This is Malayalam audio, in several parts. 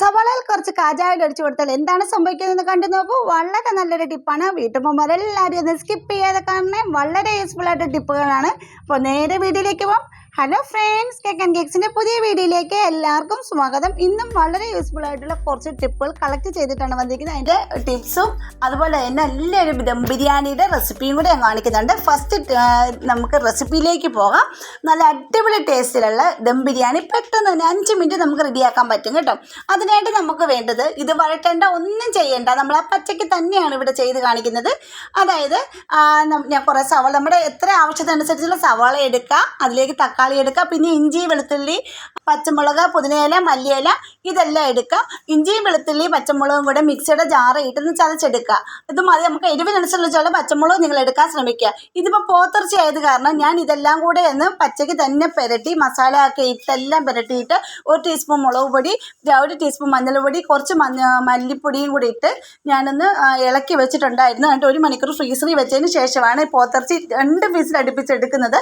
സവാളയിൽ കുറച്ച് കാജായം അടിച്ചു കൊടുത്താൽ എന്താണ് സംഭവിക്കുന്നതെന്ന് കണ്ടു നോക്കൂ. വളരെ നല്ലൊരു ടിപ്പാണ് വീട്ടുമ്പന്മാരെല്ലാവരും ഒന്ന് സ്കിപ്പ് ചെയ്യാതെ കാണണേ. വളരെ യൂസ്ഫുൾ ആയിട്ട് ടിപ്പുകളാണ് അപ്പോൾ നേരെ വീഡിയോയിലേക്ക് പോകാം ഹലോ ഫ്രണ്ട്സ് കേക്ക് ആൻഡ് കേക്സിന്റെ പുതിയ വീഡിയോയിലേക്ക് എല്ലാവർക്കും സ്വാഗതം. ഇന്നും വളരെ യൂസ്ഫുൾ ആയിട്ടുള്ള കുറച്ച് ടിപ്പുകൾ കളക്ട് ചെയ്തിട്ടാണ് വന്നിരിക്കുന്നത്. അതിന്റെ ടിപ്സും അതുപോലെ തന്നെ നല്ലൊരു ദം ബിരിയാണിയുടെ റെസിപ്പിയും കൂടെ ഞാൻ കാണിക്കുന്നുണ്ട്. ഫസ്റ്റ് നമുക്ക് റെസിപ്പിയിലേക്ക് പോകാം. നല്ല അടിപൊളി ടേസ്റ്റിലുള്ള ദം ബിരിയാണി പെട്ടെന്ന് തന്നെ അഞ്ച് മിനിറ്റ് നമുക്ക് റെഡിയാക്കാൻ പറ്റും കേട്ടോ. അതിനായിട്ട് നമുക്ക് വേണ്ടത് ഇത് വഴറ്റേണ്ട ഒന്നും ചെയ്യേണ്ട. നമ്മൾ ആ പച്ചയ്ക്ക് തന്നെയാണ് ഇവിടെ ചെയ്ത് കാണിക്കുന്നത്. അതായത് ഞാൻ കുറേ സവാള നമ്മുടെ എത്ര ആവശ്യത്തിനനുസരിച്ചുള്ള സവാള എടുക്കുക അതിലേക്ക് തക്കാളി എടുക്കുക. പിന്നെ ഇഞ്ചി വെളുത്തുള്ളി പച്ചമുളക് പുതിനയില മല്ലിയില ഇതെല്ലാം എടുക്കാം ഇഞ്ചിയും വെളുത്തുള്ളി പച്ചമുളകും കൂടെ മിക്സിയുടെ ജാറ് ഇട്ടൊന്ന് ചതച്ചെടുക്കുക. ഇത് മതി. നമുക്ക് എരിവിനനുസരിച്ചുള്ള പച്ചമുളക് നിങ്ങൾ എടുക്കാൻ ശ്രമിക്കുക. ഇതിപ്പോൾ പോത്തിറച്ചി ആയത് കാരണം ഞാൻ ഇതെല്ലാം കൂടെ ഒന്ന് പച്ചയ്ക്ക് തന്നെ പുരട്ടി മസാല ഒക്കെ ഇട്ടെല്ലാം പുരട്ടിയിട്ട് ഒരു ടീസ്പൂൺ മുളക് പൊടി ഒരു ടീസ്പൂൺ മഞ്ഞൾപ്പൊടി കുറച്ച് മഞ്ഞ മല്ലിപ്പൊടിയും കൂടി ഇട്ട് ഞാനൊന്ന് ഇളക്കി വെച്ചിട്ടുണ്ടായിരുന്നു. എന്നിട്ട് ഒരു മണിക്കൂർ ഫ്രീസറിൽ വെച്ചതിന് ശേഷമാണ് പോത്തിറച്ചി രണ്ട് പീസിൽ അടുപ്പിച്ചെടുക്കുന്നത്.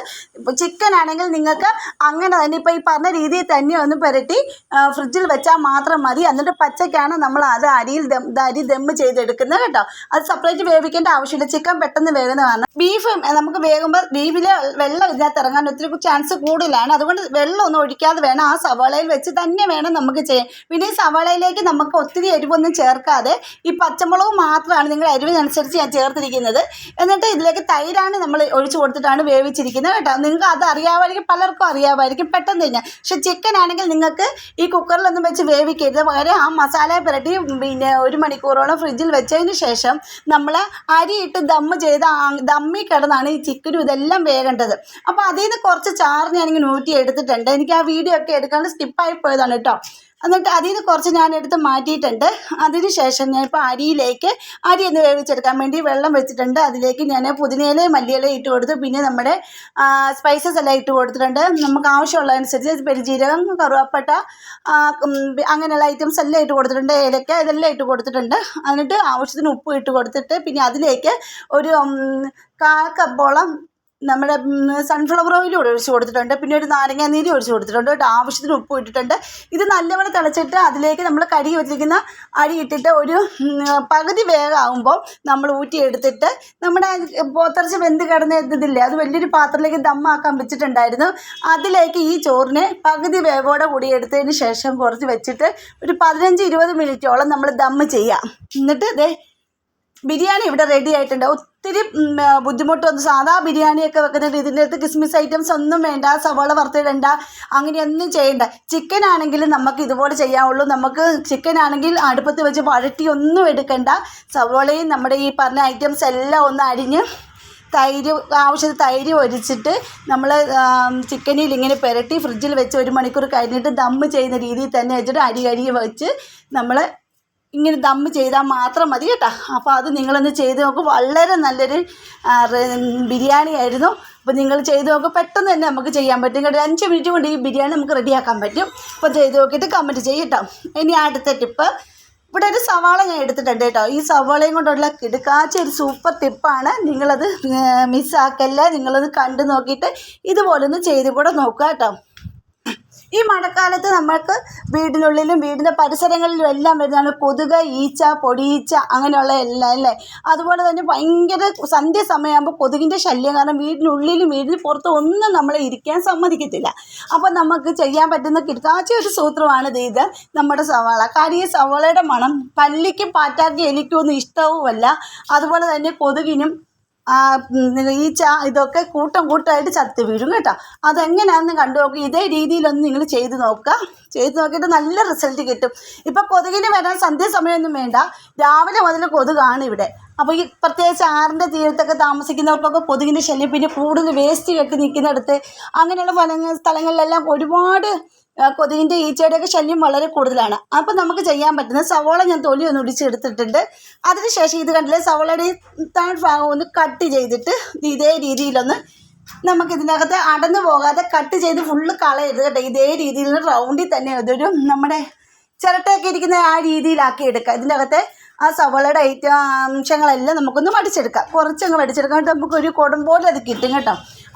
ചിക്കൻ ആണെങ്കിൽ നിങ്ങൾക്ക് അങ്ങനെ തന്നെ ഇപ്പോൾ ഈ പറഞ്ഞ രീതിയിൽ തന്നെ ഒന്ന് പുരട്ടി ഫ്രിഡ്ജിൽ വെച്ചാൽ മാത്രം മതി. എന്നിട്ട് പച്ചയ്ക്കാണ് നമ്മൾ അത് അരിയിൽ ദം അരി ദമ്മ് ചെയ്തെടുക്കുന്നത് കേട്ടോ. അത് സെപ്പറേറ്റ് വേവിക്കേണ്ട ആവശ്യമില്ല. ചിക്കൻ പെട്ടെന്ന് വേകുന്നതാണ് ബീഫ് നമുക്ക് വേകുമ്പോൾ ബീഫിലെ വെള്ളം ഇതിനകത്ത് ഇറങ്ങാൻ ഒത്തിരി ചാൻസ് കൂടുതലാണ്. അതുകൊണ്ട് വെള്ളം ഒന്നും ഒഴിക്കാതെ വേണം. ആ സവാളയിൽ വെച്ച് തന്നെ വേണം നമുക്ക് ചെയ്യാൻ. പിന്നെ ഈ സവാളയിലേക്ക് നമുക്ക് ഒത്തിരി എരിവൊന്നും ചേർക്കാതെ ഈ പച്ചമുളക് മാത്രമാണ് നിങ്ങൾ എരിവിനനുസരിച്ച് ഞാൻ ചേർത്തിരിക്കുന്നത്. എന്നിട്ട് ഇതിലേക്ക് തൈരാണ് നമ്മൾ ഒഴിച്ചു കൊടുത്തിട്ടാണ് വേവിച്ചിരിക്കുന്നത് കേട്ടോ. നിങ്ങൾക്ക് അത് അറിയാമായിരിക്കും പലർക്കും അറിയാമായിരിക്കും. പെട്ടെന്ന് കഴിഞ്ഞാൽ പക്ഷെ ചിക്കൻ ആണെങ്കിൽ നിങ്ങൾക്ക് ഈ കുക്കറിലൊന്നും വെച്ച് വേവിക്കരുത്. പകരം ആ മസാല പുരട്ടി പിന്നെ ഒരു മണിക്കൂറോളം ഫ്രിഡ്ജിൽ വെച്ചതിന് ശേഷം നമ്മൾ അരിയിട്ട് ദമ്മ് ചെയ്ത് ദമ്മി കിടന്നാണ് ഈ ചിക്കനും ഇതെല്ലാം വേകേണ്ടത്. അപ്പോൾ അതിൽ നിന്ന് കുറച്ച് ചാറ് ഞാനിങ്ങനെ ഊറ്റി എടുത്തിട്ടുണ്ട് എനിക്ക് ആ വീഡിയോ ഒക്കെ എടുക്കാണ്ട് സ്കിപ്പായി പോയതാണ് കേട്ടോ. എന്നിട്ട് അതിൽ നിന്ന് കുറച്ച് ഞാൻ എടുത്ത് മാറ്റിയിട്ടുണ്ട്. അതിന് ശേഷം ഞാൻ ഇപ്പോൾ അരിയിലേക്ക് അരി ഒന്ന് വേവിച്ചെടുക്കാൻ വേണ്ടി വെള്ളം വെച്ചിട്ടുണ്ട്. അതിലേക്ക് ഞാൻ പുതിനയിലയും മല്ലിയിലയും ഇട്ട് കൊടുത്തു. പിന്നെ നമ്മുടെ സ്പൈസസ് എല്ലാം ഇട്ട് കൊടുത്തിട്ടുണ്ട്. നമുക്ക് ആവശ്യമുള്ളതനുസരിച്ച് പെരുജീരകം കറുവാപ്പട്ട അങ്ങനെയുള്ള ഐറ്റംസ് എല്ലാം ഇട്ട് കൊടുത്തിട്ടുണ്ട്. ഏലക്ക ഇതെല്ലാം ഇട്ട് കൊടുത്തിട്ടുണ്ട്. എന്നിട്ട് ആവശ്യത്തിന് ഉപ്പ് ഇട്ട് കൊടുത്തിട്ട് പിന്നെ അതിലേക്ക് ഒരു കാൽ കപ്പോളം നമ്മുടെ സൺഫ്ലവർ ഓയിൽ കൂടെ ഒഴിച്ച് കൊടുത്തിട്ടുണ്ട്. പിന്നെ ഒരു നാരങ്ങ നീര് ഒഴിച്ച് കൊടുത്തിട്ടുണ്ട്. കേട്ടോ ആവശ്യത്തിന് ഉപ്പ് ഇട്ടിട്ടുണ്ട്. ഇത് നല്ലവണ്ണം തിളച്ചിട്ട് അതിലേക്ക് നമ്മൾ കഴുകി വെച്ചിരിക്കുന്ന അരി ഇട്ടിട്ട് ഒരു പകുതി വേഗമാകുമ്പോൾ നമ്മൾ ഊറ്റിയെടുത്തിട്ട് നമ്മുടെ പോത്തിറച്ചി വെന്ത് കിടന്ന ഇതില്ലേ അത് വലിയൊരു പാത്രത്തിലേക്ക് ദമ്മാക്കാൻ വെച്ചിട്ടുണ്ടായിരുന്നു. അതിലേക്ക് ഈ ചോറിനെ പകുതി വേവോടെ കൂടി എടുത്തതിന് ശേഷം കുറച്ച് വെച്ചിട്ട് ഒരു പതിനഞ്ച് ഇരുപത് മിനിറ്റോളം നമ്മൾ ദമ്മ് ചെയ്യാം. എന്നിട്ട് ദേ ബിരിയാണി ഇവിടെ റെഡി ആയിട്ടുണ്ട്. ഒത്തിരി ബുദ്ധിമുട്ട് വന്നു. സാധാ ബിരിയാണിയൊക്കെ വെക്കുന്നുണ്ട് ഇതിന്റെ അടുത്ത് കിസ്മിസ് ഐറ്റംസ് ഒന്നും വേണ്ട സവാള വറുത്തിടണ്ട അങ്ങനെയൊന്നും ചെയ്യണ്ട. ചിക്കൻ ആണെങ്കിലും നമുക്ക് ഇതുപോലെ ചെയ്യാവുള്ളൂ. നമുക്ക് ചിക്കൻ ആണെങ്കിൽ അടുപ്പത്ത് വെച്ച് വഴട്ടി ഒന്നും എടുക്കണ്ട. സവാളയും നമ്മുടെ ഈ പറഞ്ഞ ഐറ്റംസ് എല്ലാം ഒന്ന് അരിഞ്ഞ് തൈര് ആവശ്യത്തിന് തൈര് ഒഴിച്ചിട്ട് നമ്മൾ ചിക്കനിൽ ഇങ്ങനെ പുരട്ടി ഫ്രിഡ്ജിൽ വെച്ച് ഒരു മണിക്കൂർ കഴിഞ്ഞിട്ട് ദമ്മ് ചെയ്യുന്ന രീതിയിൽ തന്നെ വെച്ചിട്ട് അരി കഴുകി വെച്ച് നമ്മൾ ഇങ്ങനെ ദമ്മ് ചെയ്താൽ മാത്രം മതി കേട്ടോ. അപ്പോൾ അത് നിങ്ങളൊന്ന് ചെയ്ത് നോക്കും. വളരെ നല്ലൊരു ബിരിയാണി ആയിരുന്നു. അപ്പോൾ നിങ്ങൾ ചെയ്ത് നോക്കുമ്പോൾ പെട്ടെന്ന് തന്നെ നമുക്ക് ചെയ്യാൻ പറ്റും കേട്ടോ. അഞ്ച് മിനിറ്റ് കൊണ്ട് ഈ ബിരിയാണി നമുക്ക് റെഡിയാക്കാൻ പറ്റും. അപ്പോൾ ചെയ്ത് നോക്കിയിട്ട് കമന്റ് ചെയ്യും കേട്ടോ. ഇനി അടുത്ത ടിപ്പ് ഇവിടെ ഒരു സവാള ഞാൻ എടുത്തിട്ടുണ്ട് കേട്ടോ. ഈ സവാളയും കൊണ്ടുള്ള കിടുക്കാച്ച ഒരു സൂപ്പർ ടിപ്പാണ് നിങ്ങളത് മിസ്സാക്കല്ല നിങ്ങളത് കണ്ടു നോക്കിയിട്ട് ഇതുപോലൊന്ന് ചെയ്ത് കൂടെ നോക്കുക കേട്ടോ. ഈ മഴക്കാലത്ത് നമ്മൾക്ക് വീടിനുള്ളിലും വീടിന്റെ പരിസരങ്ങളിലും എല്ലാം വരുന്നതാണ് കൊതുക് ഈച്ച പൊടിയീച്ച അങ്ങനെയുള്ള എല്ലാം അല്ലേ? അതുപോലെ തന്നെ ഭയങ്കര സന്ധ്യ സമയമാകുമ്പോൾ കൊതുകിന്റെ ശല്യം കാരണം വീടിനുള്ളിലും വീടിന് പുറത്തും ഒന്നും നമ്മളെ ഇരിക്കാൻ സമ്മതിക്കത്തില്ല. അപ്പോൾ നമുക്ക് ചെയ്യാൻ പറ്റുന്ന കിടക്കാച്ച ഒരു സൂത്രമാണ് ഇത്. നമ്മുടെ സവാള. കാര്യം ഈ സവാളയുടെ മണം പല്ലിക്കും പാറ്റാർക്കും എലിക്കും ഒന്നും ഇഷ്ടവുമല്ല. അതുപോലെ തന്നെ കൊതുകിനും ആ, ചാ ഇതൊക്കെ കൂട്ടം കൂട്ടമായിട്ട് ചത്ത് വീഴും കേട്ടോ. അതെങ്ങനെയാണെന്ന് കണ്ടു നോക്കുക ഇതേ രീതിയിലൊന്ന് നിങ്ങൾ ചെയ്ത് നോക്കുക. ചെയ്ത് നോക്കിയിട്ട് നല്ല റിസൾട്ട് കിട്ടും. ഇപ്പം കൊതുകിന് വരാൻ സന്ധ്യാസമയമൊന്നും വേണ്ട. രാവിലെ മുതൽ കൊതുകാണ് ഇവിടെ. അപ്പോൾ ഈ പ്രത്യേകിച്ച് ആറിന്റെ തീരത്തൊക്കെ താമസിക്കുന്നവർക്കൊക്കെ കൊതുകിന്റെ ശല്യം പിന്നെ കൂടുതൽ വേസ്റ്റ് കെട്ടി നിൽക്കുന്നിടത്ത് അങ്ങനെയുള്ള സ്ഥലങ്ങളിലെല്ലാം ഒരുപാട് കൊതുകിന്റെ ഈച്ചയുടെയൊക്കെ ശല്യം വളരെ കൂടുതലാണ്. അപ്പം നമുക്ക് ചെയ്യാൻ പറ്റുന്ന സവോള ഞാൻ തൊലി ഒന്ന് ഒടിച്ചെടുത്തിട്ടുണ്ട് അതിനുശേഷം ഇത് കണ്ടില്ലേ സവോളയുടെ താഴ് ഭാഗം ഒന്ന് കട്ട് ചെയ്തിട്ട് ഇതേ രീതിയിലൊന്ന് നമുക്ക് ഇതിനകത്ത് അടന്നു പോകാതെ കട്ട് ചെയ്ത് ഫുള്ള് കളയരുത് കേട്ടോ. ഇതേ രീതിയിൽ റൗണ്ടിൽ തന്നെ ഇതൊരു നമ്മുടെ ചിരട്ടയൊക്കെ ഇരിക്കുന്ന ആ രീതിയിലാക്കി എടുക്കുക ഇതിന്റെ അകത്തെ ആ സവളയുടെ ഐറ്റം അംശങ്ങളെല്ലാം നമുക്കൊന്ന് മടിച്ചെടുക്കാം. കുറച്ചങ്ങ് മടിച്ചെടുക്കാൻ നമുക്ക് നമുക്കൊരു കുടം പോലെ അത് കിട്ടും കേട്ടോ.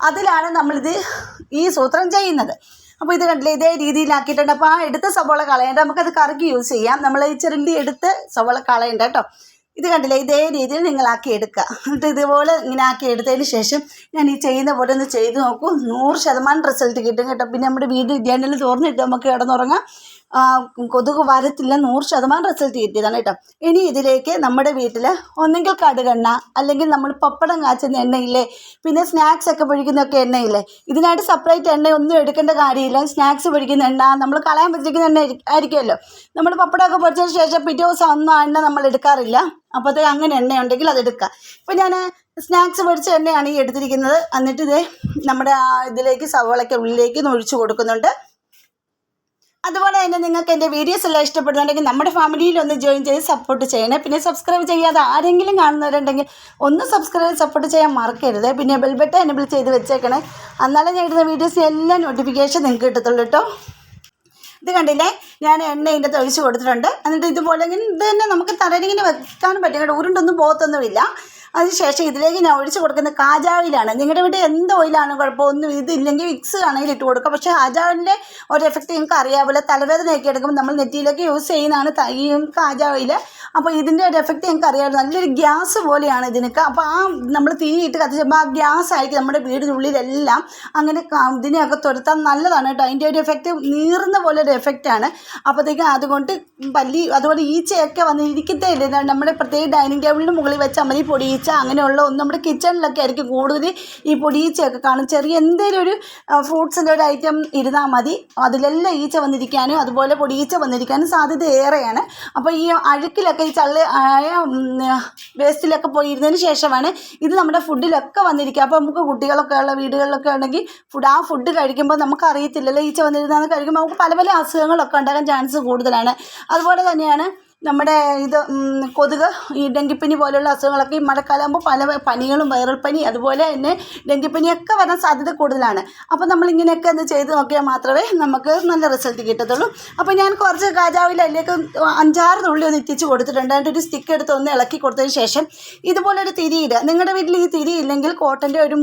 അതിലാണ് നമ്മളിത് ഈ സൂത്രം ചെയ്യുന്നത്. അപ്പോൾ ഇത് കണ്ടില്ലേ ഇതേ രീതിയിലാക്കിയിട്ടുണ്ട്. അപ്പോൾ ആ എടുത്ത സവോള കളയണ്ട അത് കറിക്ക് യൂസ് ചെയ്യാം. നമ്മൾ ഈ ചെറുണ്ടി എടുത്ത് സവോള കളയണ്ട കേട്ടോ. ഇത് കണ്ടില്ലേ ഇതേ രീതിയിൽ നിങ്ങളാക്കി എടുക്കുക. എന്നിട്ട് ഇതുപോലെ ഇങ്ങനെ ആക്കി എടുത്തതിന് ശേഷം ഞാൻ ഈ ചെയ്യുന്ന പോലെ ഒന്ന് ചെയ്ത് നോക്കൂ. നൂറ് ശതമാനം റിസൾട്ട് കിട്ടും കേട്ടോ. പിന്നെ നമ്മുടെ വീട് ജനൽ തുറന്നിട്ട് നമുക്ക് കിടന്നുറങ്ങാം. കൊതുക് വരത്തില്ല നൂറ് ശതമാനം റിസൾട്ട് കിട്ടിയതാണ് കേട്ടോ. ഇനി ഇതിലേക്ക് നമ്മുടെ വീട്ടിൽ ഒന്നെങ്കിൽ കടുകെണ്ണ അല്ലെങ്കിൽ നമ്മൾ പപ്പടം കാച്ചുന്ന എണ്ണയില്ലേ പിന്നെ സ്നാക്സ് ഒക്കെ പൊഴിക്കുന്നൊക്കെ എണ്ണയില്ലേ ഇതിനായിട്ട് സെപ്പറേറ്റ് എണ്ണ ഒന്നും എടുക്കേണ്ട കാര്യമില്ല. സ്നാക്സ് പൊഴിക്കുന്ന എണ്ണ നമ്മൾ കളയാൻ പറ്റിക്കുന്ന എണ്ണ ആയിരി- ആയിരിക്കുമല്ലോ. നമ്മൾ പപ്പടമൊക്കെ പൊടിച്ചതിന് ശേഷം പിറ്റേ ദിവസം ഒന്നും ആ എണ്ണ നമ്മൾ എടുക്കാറില്ല. അപ്പോഴത്തേക്ക് അങ്ങനെ എണ്ണ ഉണ്ടെങ്കിൽ അത് എടുക്കുക ഇപ്പം ഞാൻ സ്നാക്സ് പൊടിച്ച എണ്ണയാണ് ഈ എടുത്തിരിക്കുന്നത്. എന്നിട്ട് ഇത് നമ്മുടെ ആ ഇതിലേക്ക് സവോളയ്ക്ക് ഉള്ളിലേക്ക് ഒഴിച്ചു കൊടുക്കുന്നുണ്ട്. അതുപോലെ തന്നെ നിങ്ങൾക്ക് എന്റെ വീഡിയോസ് എല്ലാം ഇഷ്ടപ്പെടുന്നുണ്ടെങ്കിൽ നമ്മുടെ ഫാമിലിയിൽ ഒന്ന് ജോയിൻ ചെയ്ത് സപ്പോർട്ട് ചെയ്യണേ. പിന്നെ സബ്സ്ക്രൈബ് ചെയ്യാതെ ആരെങ്കിലും കാണുന്നവരുണ്ടെങ്കിൽ ഒന്ന് സബ്സ്ക്രൈബ് സപ്പോർട്ട് ചെയ്യാൻ മറക്കരുത്. പിന്നെ ബെൽ ബട്ടൺ എനബിൾ ചെയ്ത് വെച്ചേക്കണേ. എന്നാലേ ഞാൻ ഇടുന്ന വീഡിയോസ് എല്ലാം നോട്ടിഫിക്കേഷൻ നിങ്ങൾക്ക് കിട്ടത്തുള്ളൂ കേട്ടോ. ഇത് കണ്ടില്ലേ? ഞാൻ എണ്ണ ഇതിന്റെ ഒഴിച്ച് കൊടുത്തിട്ടുണ്ട്. എന്നിട്ട് ഇതുപോലെ ഇത് തന്നെ നമുക്ക് തലയിലിങ്ങനെ വെക്കാനും പറ്റും കേട്ടോ ഉരുണ്ടൊന്നും പോകത്തൊന്നുമില്ല. അതിനുശേഷം ഇതിലേക്ക് ഞാൻ ഒഴിച്ച് കൊടുക്കുന്ന കാജാവിലാണ്. നിങ്ങളുടെ വീട്ടിൽ എന്ത് ഓയിലാണ് കുഴപ്പമൊന്നും ഇതില്ലെങ്കിൽ വിക്സ് ആണെങ്കിൽ ഇട്ട് കൊടുക്കുക പക്ഷേ കാജാവിന്റെ ഒരു എഫക്റ്റ് നിങ്ങൾക്ക് അറിയാവില്ല തലവേദനയൊക്കെ എടുക്കുമ്പോൾ നമ്മൾ നെറ്റിയിലേക്ക് യൂസ് ചെയ്യുന്നതാണ് ഈ കാജ അപ്പോൾ ഇതിന്റെ ഒരു എഫക്റ്റ് നിങ്ങൾക്ക് അറിയാമല്ലോ. നല്ലൊരു ഗ്യാസ് പോലെയാണ് ഇതിനൊക്കെ. അപ്പോൾ ആ നമ്മൾ തീയിട്ട് കത്തിച്ചപ്പോൾ ആ ഗ്യാസ് ആയിരിക്കും നമ്മുടെ വീടിനുള്ളിലെല്ലാം അങ്ങനെ ഇതിനെയൊക്കെ തുരത്താൻ നല്ലതാണ് കേട്ടോ. അതിന്റെ ഒരു എഫക്റ്റ് നീറുന്ന പോലെ ഒരു എഫക്റ്റാണ് അപ്പോഴത്തേക്കും അതുകൊണ്ട് പല്ലി അതുപോലെ ഈച്ചയൊക്കെ വന്ന് ഇരിക്കത്തേ ഇല്ല. നമ്മുടെ പ്രത്യേക ഡൈനിങ് ടേബിളിന് മുകളിൽ വെച്ചാൽ മതി പൊടിയീച്ച അങ്ങനെയുള്ള ഒന്നും നമ്മുടെ കിച്ചണിലൊക്കെ ആയിരിക്കും കൂടുതൽ ഈ പൊടിയീച്ചയൊക്കെ കാണും. ചെറിയ എന്തെങ്കിലും ഒരു ഫ്രൂട്ട്സിന്റെ ഒരു ഐറ്റം ഇരുന്നാൽ മതി. അതിലെല്ലാം ഈച്ച വന്നിരിക്കാനും അതുപോലെ പൊടിയീച്ച വന്നിരിക്കാനും സാധ്യത ഏറെയാണ്. അപ്പോൾ ഈ അഴുക്കിലൊക്കെ ഈ ചള്ളി ആയ വേസ്റ്റിലൊക്കെ പോയി ഇരുന്നതിന് ശേഷമാണ് ഇത് നമ്മുടെ ഫുഡിലൊക്കെ വന്നിരിക്കുക. അപ്പോൾ നമുക്ക് കുട്ടികളൊക്കെ ഉള്ള വീടുകളിലൊക്കെ ഉണ്ടെങ്കിൽ ഫുഡ് ആ ഫുഡ് കഴിക്കുമ്പോൾ നമുക്ക് അറിയത്തില്ലല്ലോ ഈച്ച വന്നിരുന്നാന്ന് കഴിക്കുമ്പോൾ നമുക്ക് പല പല അസുഖങ്ങളൊക്കെ ഉണ്ടാകാൻ ചാൻസ് കൂടുതലാണ്. അതുപോലെ തന്നെയാണ് നമ്മുടെ ഇത് കൊതുക് ഈ ഡെങ്കിപ്പനി പോലെയുള്ള അസുഖങ്ങളൊക്കെ ഈ മഴക്കാലമാകുമ്പോൾ പല പനികളും വൈറൽ പനി അതുപോലെ തന്നെ ഡെങ്കിപ്പനിയൊക്കെ വരാൻ സാധ്യത കൂടുതലാണ്. അപ്പോൾ നമ്മൾ ഇങ്ങനെയൊക്കെ ഒന്ന് ചെയ്ത് നോക്കിയാൽ മാത്രമേ നമുക്ക് നല്ല റിസൾട്ട് കിട്ടത്തുള്ളൂ. അപ്പോൾ ഞാൻ കുറച്ച് കാജാവിൽ അതിലേക്ക് അഞ്ചാറ് തുള്ളി ഒന്ന് എത്തിച്ച് കൊടുത്തിട്ടുണ്ട്. അതിന്റെ ഒരു സ്റ്റിക്ക് എടുത്ത് ഒന്ന് ഇളക്കി കൊടുത്തതിന് ശേഷം ഇതുപോലൊരു തിരിയിടുക നിങ്ങളുടെ വീട്ടിൽ ഈ തിരി ഇല്ലെങ്കിൽ കോട്ടന്റെ ഒരു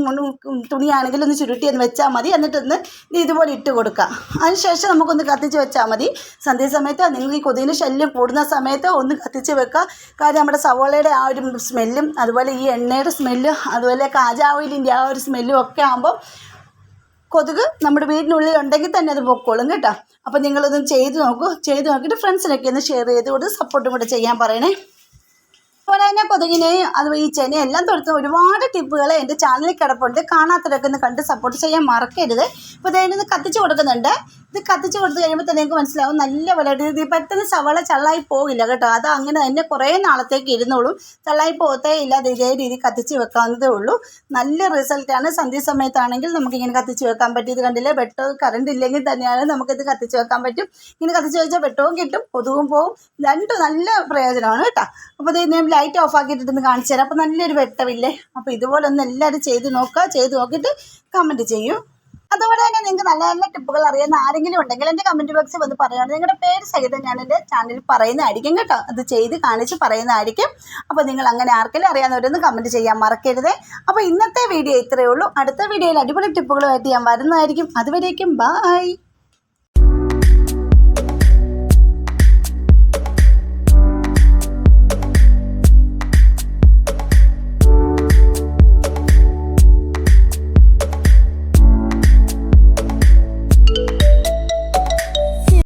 തുണിയാണെങ്കിൽ ഒന്ന് ചുരുട്ടി ഒന്ന് വെച്ചാൽ മതി. എന്നിട്ടൊന്ന് ഇത് ഇതുപോലെ ഇട്ട് കൊടുക്കുക. അതിനുശേഷം നമുക്കൊന്ന് കത്തിച്ച് വെച്ചാൽ മതി. സന്ധ്യ സമയത്ത് നിങ്ങൾ ഈ കൊതുകിന്റെ ശല്യം കൂടുന്ന സമയത്ത് ഒന്ന് കത്തിച്ച് വെക്കുക. കാര്യം നമ്മുടെ സവോളയുടെ ആ ഒരു സ്മെല്ലും അതുപോലെ ഈ എണ്ണയുടെ സ്മെല്ലും അതുപോലെ കാജാ ഓയിലിന്റെ ആ ഒരു സ്മെല്ലും ഒക്കെ ആകുമ്പോൾ കൊതുക് നമ്മുടെ വീടിനുള്ളിൽ ഉണ്ടെങ്കിൽ തന്നെ അത് പൊക്കോളും കേട്ടോ. അപ്പോൾ നിങ്ങളൊന്ന് ചെയ്ത് നോക്കൂ. ചെയ്ത് നോക്കിയിട്ട് ഫ്രണ്ട്സിനൊക്കെ ഒന്ന് ഷെയർ ചെയ്ത് കൊടുത്ത് സപ്പോർട്ടും കൂടെ ചെയ്യാൻ പറയണേ. അതുപോലെ തന്നെ കൊതുകിനെയും അത് ഈ ചെനയും എല്ലാം തൊടുത്ത് ഒരുപാട് ടിപ്പുകൾ എന്റെ ചാനലിൽ കിടപ്പുണ്ട്. കാണാത്തവരൊക്കെ ഒന്ന് കണ്ട് സപ്പോർട്ട് ചെയ്യാൻ മറക്കരുത്. ഇപ്പോൾ അതിനൊന്ന് കത്തിച്ച് കൊടുക്കുന്നുണ്ട്. ഇത് കത്തിച്ച് കൊടുത്ത് കഴിയുമ്പോൾ തന്നെ നിങ്ങൾക്ക് മനസ്സിലാവും നല്ല പോലെ ഇത് പെട്ടെന്ന് സവള ചള്ളായി പോകില്ല കേട്ടോ. അത് അങ്ങനെ തന്നെ കുറേ നാളത്തേക്ക് ഇരുന്നോളും. ചള്ളായി പോകത്തേ ഇല്ല. അത് ഇതേ രീതി കത്തിച്ച് വെക്കാവുന്നതേ ഉള്ളൂ. നല്ല റിസൾട്ടാണ് സന്ധ്യ സമയത്താണെങ്കിൽ നമുക്കിങ്ങനെ കത്തിച്ച് വെക്കാൻ പറ്റും. ഇത് കണ്ടില്ലേ? വെട്ടവും കറണ്ട് ഇല്ലെങ്കിൽ തന്നെയാണ് നമുക്കിത് കത്തിച്ച് വെക്കാൻ പറ്റും. ഇങ്ങനെ കത്തിച്ച് വെച്ചാൽ വെട്ടവും കിട്ടും കൊതുകും പോവും. രണ്ടും നല്ല പ്രയോജനമാണ് കേട്ടോ. അപ്പോൾ ഇത് ഞാൻ ലൈറ്റ് ഓഫ് ആക്കിയിട്ടൊന്ന് കാണിച്ചു തരാം. അപ്പോൾ നല്ലൊരു വെട്ടമില്ലേ? അപ്പോൾ ഇതുപോലെ ഒന്ന് എല്ലാവരും ചെയ്ത് നോക്കുക. ചെയ്ത് നോക്കിയിട്ട് കമന്റ് ചെയ്യൂ. അതുപോലെ നല്ല നല്ല ടിപ്പുകൾ അറിയുന്ന ആരെങ്കിലും ഉണ്ടെങ്കിൽ എന്റെ കമന്റ് ബോക്സിൽ വന്ന് പറയുകയാണ് നിങ്ങളുടെ പേര് സഹിതം ഞാൻ എന്റെ ചാനലിൽ പറയുന്നതായിരിക്കും കേട്ടോ. അത് ചെയ്ത് കാണിച്ച് പറയുന്നതായിരിക്കും. അപ്പോൾ നിങ്ങൾ അങ്ങനെ ആർക്കെങ്കിലും അറിയാവുന്നവരൊന്ന് കമന്റ് ചെയ്യാൻ മറക്കരുത്. അപ്പോൾ ഇന്നത്തെ വീഡിയോ ഇത്രയേ ഉള്ളൂ. അടുത്ത വീഡിയോയിൽ അടിപൊളി ടിപ്പുകളുമായിട്ട് ഞാൻ വരുന്നതായിരിക്കും. അതുവരേക്കും ബായ്